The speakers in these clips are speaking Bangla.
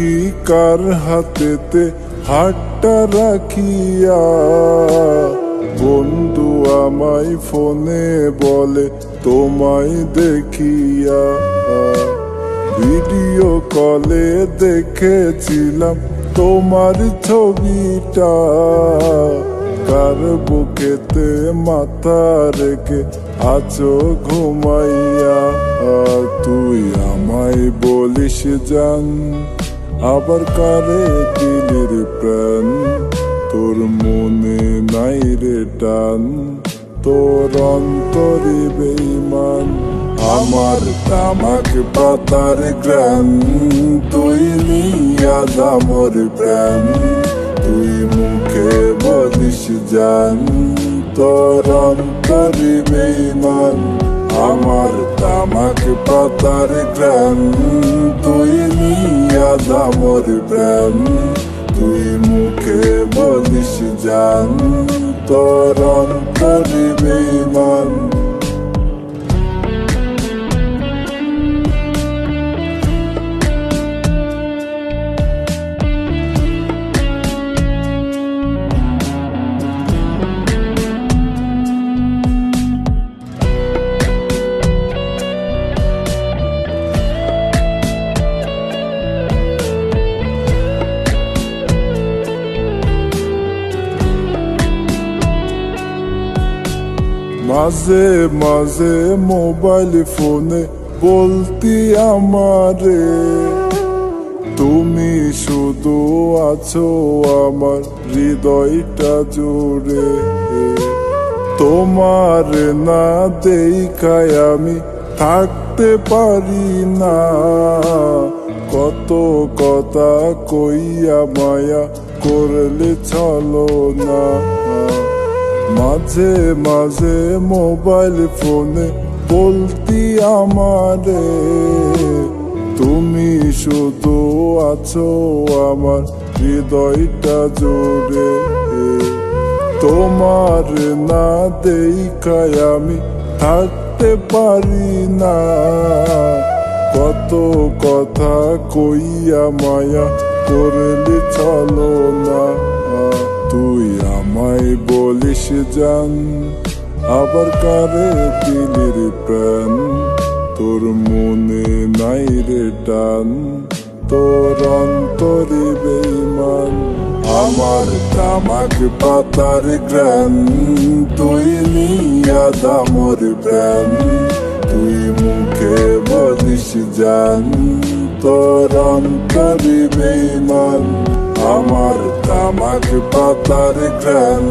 নাকি কার হাতেতে হাটটা রাখিয়া? বন্ধু আমায় ফোনে বলে, তোমায় দেখিয়া। ভিডিও কলে দেখেছিলাম তোমার ছবিটা। কার বুকেতে মাথা রেখে আছো ঘুমাইয়া? তুই আমায় বলিস জান আবার কারে দিলের প্রাণ? তোর মনে নাই রে টান। তোর অন্তরে বেইমান, আমার তামাক পাতার গ্রাম তুই নিয়া দামর প্রাণ, তুই মুখে বলিস জান। তোর অন্তরে বেইমান, আমার তামাক পাতার গ্রাম তুই নিয়া দামর প্রাণ তুই মুখে বলিস জান তোর অন্তরে বেইমান মাঝে মাঝে মোবাইল ফোনে বলতি আমারে, তুমি শুধু আছো আমার হৃদয়টা জুড়ে, তোমার না দেখায় আমি থাকতে পারি না। কত কথা কইয়া মায়া করলে চলো না। মাঝে মাঝে মোবাইল ফোনে বলতি আমারে, তুমি শুধু আছো আমার হৃদয়টা জোরে তোমার না দেখায় আমি থাকতে পারি না। কত কথা কইয়া মায়া করলে চলো না। তুই আমায় বলিস জান, আবার কারে দিলের প্রাণ? তোর মনে নাই রে টান, তোর অন্তরে বেইমান, আমার তামাক পাতার গ্রাম তুই নিয়া দামর প্রাণ, তুই মুখে বলিস জান, তোর অন্তরে বেইমান। আমার তামাক পাতার গ্রাম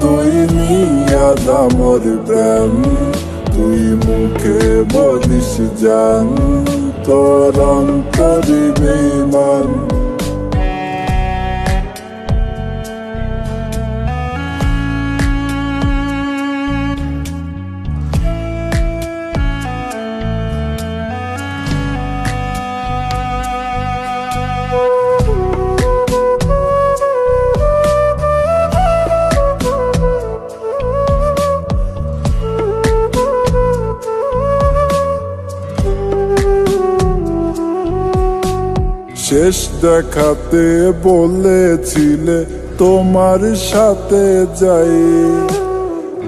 তুই নিয়া দামর গ্রাম তুই মুখে বলিস জান, তোর অন্তরি বেইমান। শেষ দেখাতে বলেছিলে তোমার সাথে যাই।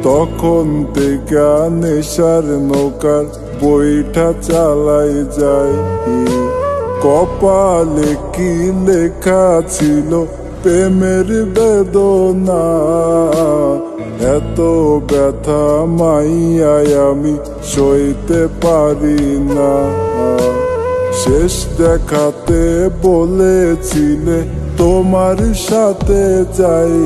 তখন থেকে নেশার নৌকার বইটা চালাই যাই। কপালে কি লেখা ছিল প্রেমের বেদনা? এত ব্যথা মাইয়ায় আমি সইতে পারি না। শেষ দেখাতে বলেছিলে, তোমার সাথে যাই।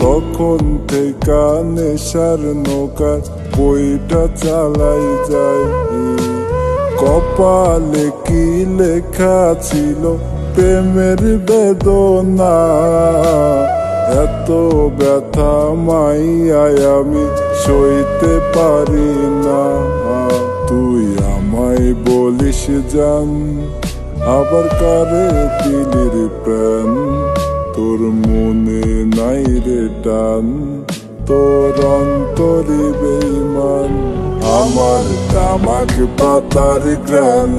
তখন থেকে নেশার নৌকার বইটা চালাই যাই। কপালে কি লেখা ছিল, প্রেমের বেদনা? এত ব্যথা মাইয়ায় আমি সইতে পারি না। আমায় বলিস জান, আবার কারে দিলির প্রাণ? তোর মনে নাই রে টান, তোর অন্তরে বেইমান। আমার তামাক পাতার গ্রাম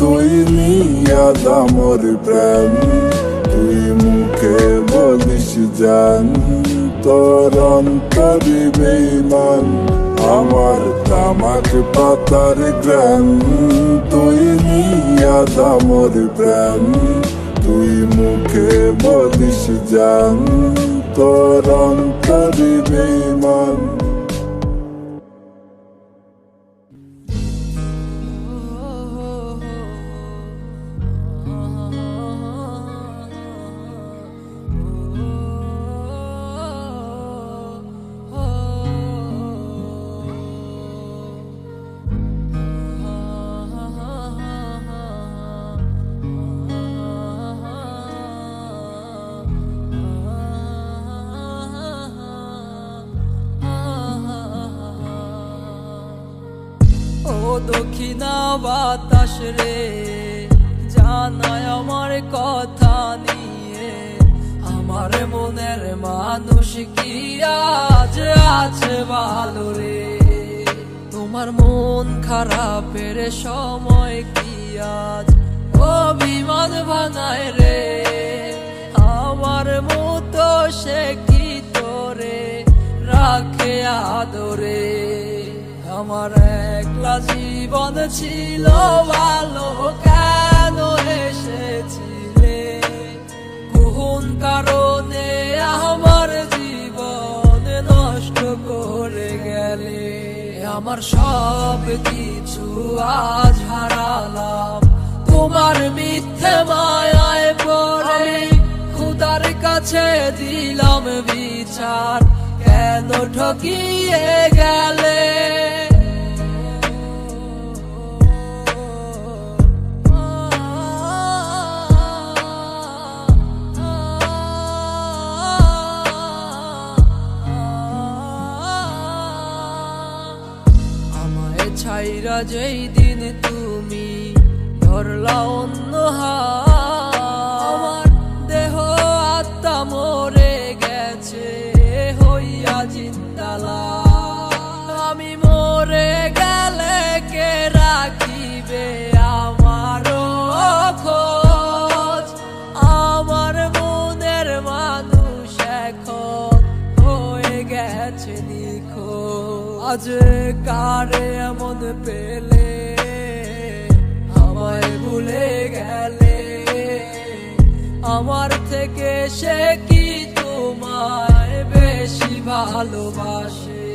তুই নিয়া দামর প্রেম তুই মুখে বলিস জান, তোর অন্তরি বেইমান। আমার তামাক পাতার গ্রাম, তুই নিয়া দামর প্রেম তুই মুখে বলিস জান, তোর অন্তরি বেইমান দক্ষিণা বাতাস রে জানায় আমার কথা নিয়ে। আমার মনের মানুষ কি আজ আছে ভালো রে? তোমার মন খারাপের সময় কি আজ অভিমান ভাঙায় রে? আমার মতো সে কি তোরে রাখে আদরে? আমার একলা জীবন ছিল ভালো কেন এসেছিলে? কোন কারণে আমার জীবন নষ্ট করে গেলে? আমার সব কিছু আজ হারালাম। তোমার মিথ্যে মায়ায় পড়ে খুদার কাছে দিলাম বিচার। কেন ঠকিয়ে গেলে? ছাইরা যেই দিন তুমি ধরলা অন্য হাত, নিখোঁজ কারে এমন পেলে, আমায় ভুলে গেলে। আমার থেকে সে কি তোমায় বেশি ভালোবাসে?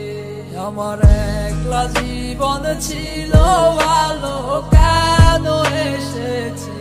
আমার একলা জীবন ছিল ভালো, কেন এসেছিলে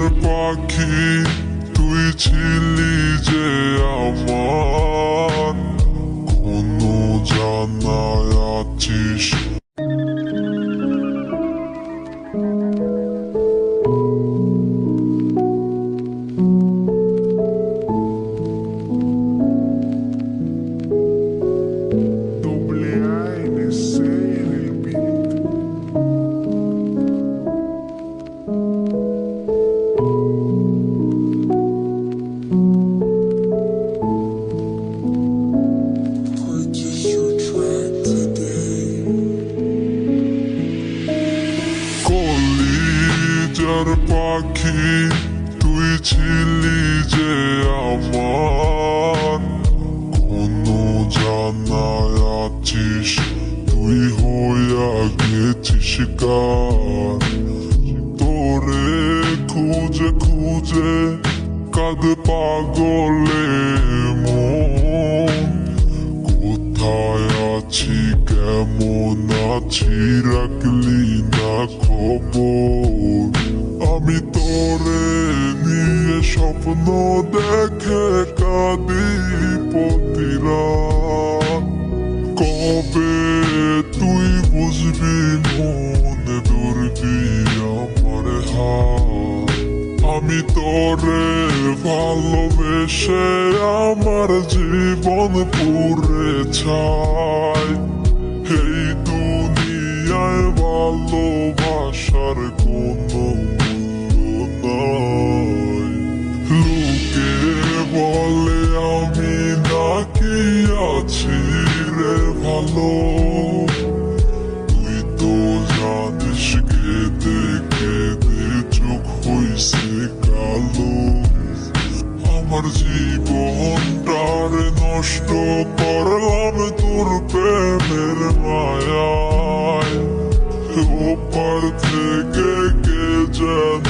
পাখি তুই ছিলি যে আমার। পাখি তুই ছিলি যে আমার। কোনো জানায় আছিস, তুই হইয়া গেছিস কার? তোরে খুঁজে খুঁজে কাঁদ পাগলে মন। কোথায় আছি, কেমন আছি রাখলি না খবর? আমি তোরে নিয়ে স্বপ্ন দেখে কাঁদি প্রতিরা। কবে তুই বুঝবি মন দুর্বি আমার হাত? আমি তোরে ভালোবেসে আমার জীবন পুরে ছাই। এই দুনিয়ায় ভালোবাসার কোনো লোকে বলে, আমি নাকি আছি রে ভালো? আমার জীবনটার নষ্ট করলাম তোর প্রেমের মায়ায়। ওপার থেকে কে যেন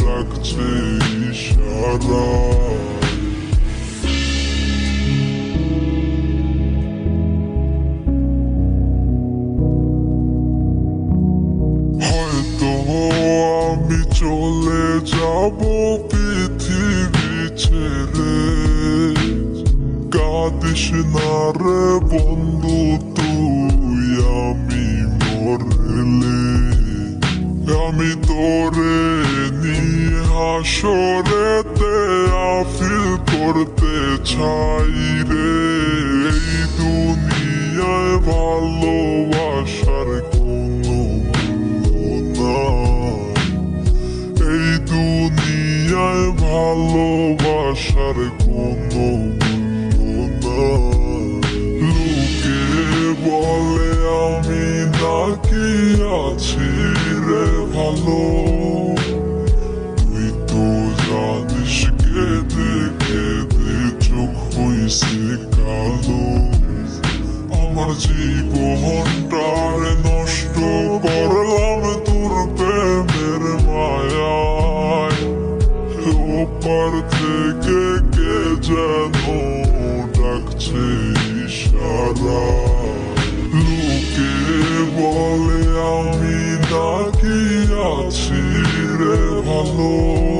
ডাকছে ইশারায় চলে না রে বন্ধু তুই আমি মরলে আমি তোরে নিয়ে হাসরেতে আফিল করতে চাই হইছে কালো। আমার জীবনটার নষ্ট করলাম তোর প্রেমের মায়ায়। ওপার থেকে কে যেন ডাকছে ইশারা। লোকে বলে, আমি নাকি আছি রে ভালো?